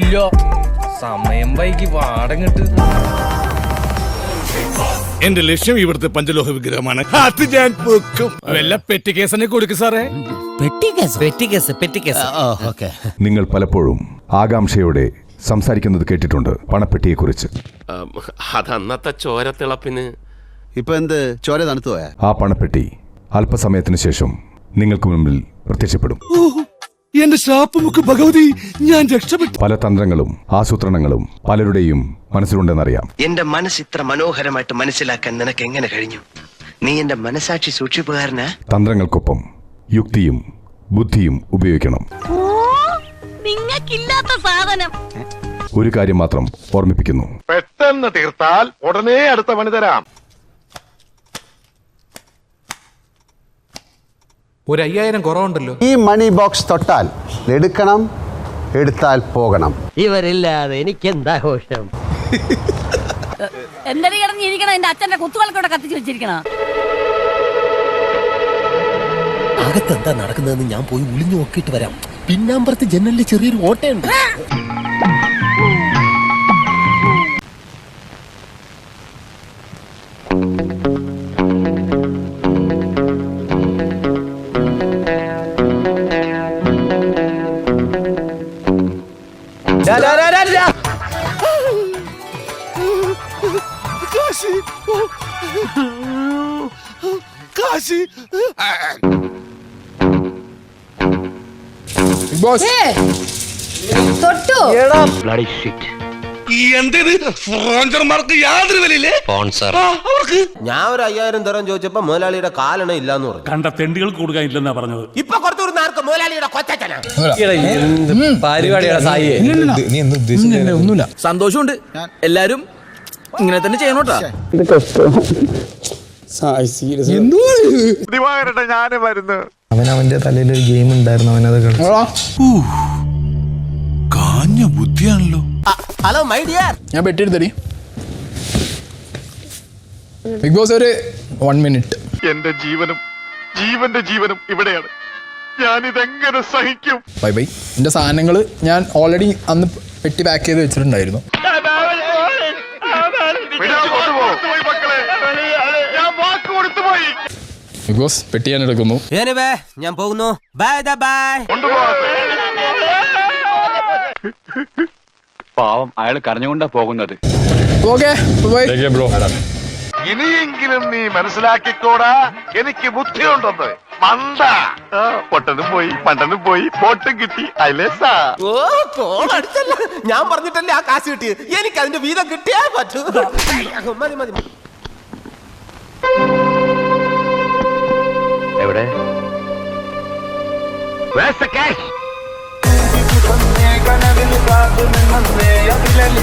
ഇല്ലോ. സമയം വൈകി വാടങ്ങിട്ട്. എന്റെ ലക്ഷ്യം ഇവിടുത്തെ പഞ്ചലോഹ വിഗ്രഹമാണ്. അത് ഞാൻ പൊക്കും വല്ല പെറ്റി കേസനെ കൊടുക്കും സാറേ. നിങ്ങൾ പലപ്പോഴും ആകാംക്ഷയോടെ സംസാരിക്കുന്നത് കേട്ടിട്ടുണ്ട് പണപ്പെട്ടിയെ കുറിച്ച് അത് അന്നത്തെ ചോരത്തിളപ്പിന് ഇപ്പൊ എന്ത്? ചോര തണുത്തു പോയാ? ആ പണപ്പെട്ടി അല്പസമയത്തിന് ശേഷം നിങ്ങൾക്ക് മുമ്പിൽ പ്രത്യക്ഷപ്പെടും. എന്റെ ശാപ്പമുക്ക് ഭഗവതി ഞാൻ രക്ഷപ്പെട്ടു. പല തന്ത്രങ്ങളും ആസൂത്രണങ്ങളും പലരുടെയും മനസ്സിലുണ്ടെന്നറിയാം. എന്റെ മനസ്സ് ഇത്ര മനോഹരമായിട്ട് മനസ്സിലാക്കാൻ നിനക്ക് എങ്ങനെ കഴിഞ്ഞു? നീ എന്റെ മനസാക്ഷി സൂക്ഷിപ്പുകാരനാ? തന്ത്രങ്ങൾക്കൊപ്പം യുക്തിയും ബുദ്ധിയും ഉപയോഗിക്കണം. നിങ്ങക്കില്ലാത്ത സാധനം. ഒരു കാര്യം മാത്രം ഓർമ്മിപ്പിക്കുന്നു. പെട്ടെന്ന് തീർത്താൽ ഉടനെ അടുത്ത പണി തരാം. ഒരു അയ്യായിരം കുറവുണ്ടല്ലോ. ഈ മണി ബോക്സ് തൊട്ടാൽ എടുക്കണം എടുത്താൽ പോകണം. ഇവരില്ലാതെ എനിക്ക് എന്താഘോഷം എന്തെങ്കിലും കിടന്ന് ഇരിക്കണം? എന്റെ അച്ഛന്റെ കുത്തുകൾക്കൂടെ കത്തിച്ചു വെച്ചിരിക്കണം? അകത്തെന്താ നടക്കുന്നതെന്ന് ഞാൻ പോയി ഒളിഞ്ഞു നോക്കിയിട്ട് വരാം. പിന്നാമ്പറത്ത് ജനലിൽ ചെറിയൊരു ഓട്ടയുണ്ട്. കാശി തൊട്ടു. എന്തത്? ഫ്രോഞ്ചർമാർക്ക് യാതൊരു വിലയില്ലേ? അവർക്ക്? ഞാൻ ഒരു അയ്യായിരം തരം ചോദിച്ചപ്പോ മുതലാളിയുടെ കാലണ ഇല്ലാന്ന് പറഞ്ഞു. കണ്ട തെണ്ടികൾ കൊടുക്കാനില്ലെന്നാ പറഞ്ഞത്. ഇപ്പൊ സായി ഒന്നുമില്ല. സന്തോഷമുണ്ട്. എല്ലാരും ഇങ്ങനെ തന്നെ ചെയ്യണോട്ടാ ദിവാകരട്ടെ ഞാൻ വരുന്നു. അവൻ അവന്റെ തലയിൽ ഒരു ഗെയിം ഉണ്ടായിരുന്നു അവനത് കളിച്ചു. കാഞ്ഞ ബുദ്ധിയാണല്ലോ. ഹലോ മൈ ഡിയർ ഞാൻ പെട്ടെടുത്തടി ബിഗ് ബോസ് ഒരു വൺ മിനിറ്റ് എന്റെ ജീവനും ജീവന്റെ ജീവനും ഇവിടെയാണ്. ഞാനിതെങ്ങനെ സഹിക്കും? ബൈ ബൈ എന്റെ സാധനങ്ങൾ ഞാൻ ഓൾറെഡി അന്ന് പെട്ടി പാക്ക് ചെയ്ത് വെച്ചിട്ടുണ്ടായിരുന്നു. വിടാൻ ഞാൻ വാക്ക് കൊടുത്തു പോയി ബോസ് പെട്ടി ഞാൻ എടുക്കുന്നു. ഞാൻ പോകുന്നു. ബൈ ബൈ പാവം അയാൾ കരഞ്ഞുകൊണ്ടാ പോകുന്നത്. ഓക്കെ ബൈ ഇനിയെങ്കിലും നീ മനസ്സിലാക്കിക്കോടാ. എനിക്ക് ബുദ്ധിയുണ്ടെന്ന്. മന്ദ. ആ, പൊട്ടനും പോയി പണ്ടനും പോയി ബോട്ടും കിട്ടി അയലേസാ. ഓ കോൾ അടിച്ചല്ല. ഞാൻ പറഞ്ഞിട്ടല്ലേ ആ കാശ് കിട്ടി എനിക്ക് അതിന്റെ വീതം കിട്ടിയാ പറ്റൂ. മതി മതി എവിടെ?